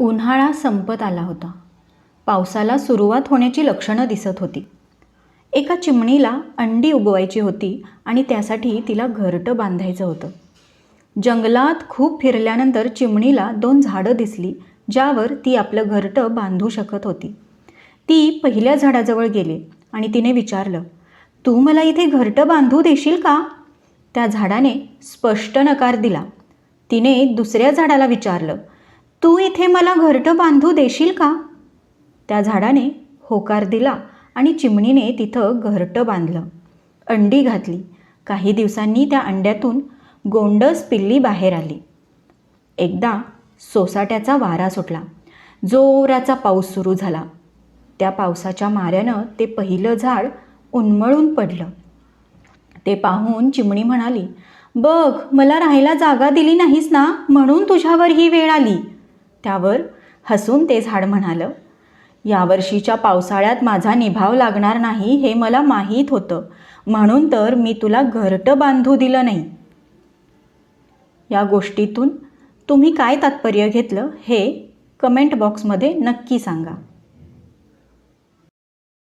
उन्हाळा संपत आला होता. पावसाला सुरुवात होण्याची लक्षणं दिसत होती. एका चिमणीला अंडी उगवायची होती आणि त्यासाठी तिला घरटं बांधायचं होतं. जंगलात खूप फिरल्यानंतर चिमणीला दोन झाडं दिसली ज्यावर ती आपलं घरटं बांधू शकत होती. ती पहिल्या झाडाजवळ गेली आणि तिने विचारलं तू मला इथे घरटं बांधू देशील का? त्या झाडाने स्पष्ट नकार दिला. तिने दुसऱ्या झाडाला विचारलं तू इथे मला घरटं बांधू देशील का? त्या झाडाने होकार दिला आणि चिमणीने तिथं घरटं बांधलं. अंडी घातली. काही दिवसांनी त्या अंड्यातून गोंडस पिल्ली बाहेर आली. एकदा सोसाट्याचा वारा सुटला. जोराचा पाऊस सुरू झाला. त्या पावसाच्या माऱ्यानं ते पहिलं झाड उन्मळून पडलं. ते पाहून चिमणी म्हणाली बघ मला राहायला जागा दिली नाहीस ना? म्हणून तुझ्यावर ही वेळ आली. त्यावर हसून ते झाड म्हणालं यावर्षीच्या पावसाळ्यात माझा निभाव लागणार नाही हे मला माहीत होतं म्हणून तर मी तुला घरटं बांधू दिलं नाही. या गोष्टीतून तुम्ही काय तात्पर्य घेतलं हे कमेंट बॉक्समध्ये नक्की सांगा.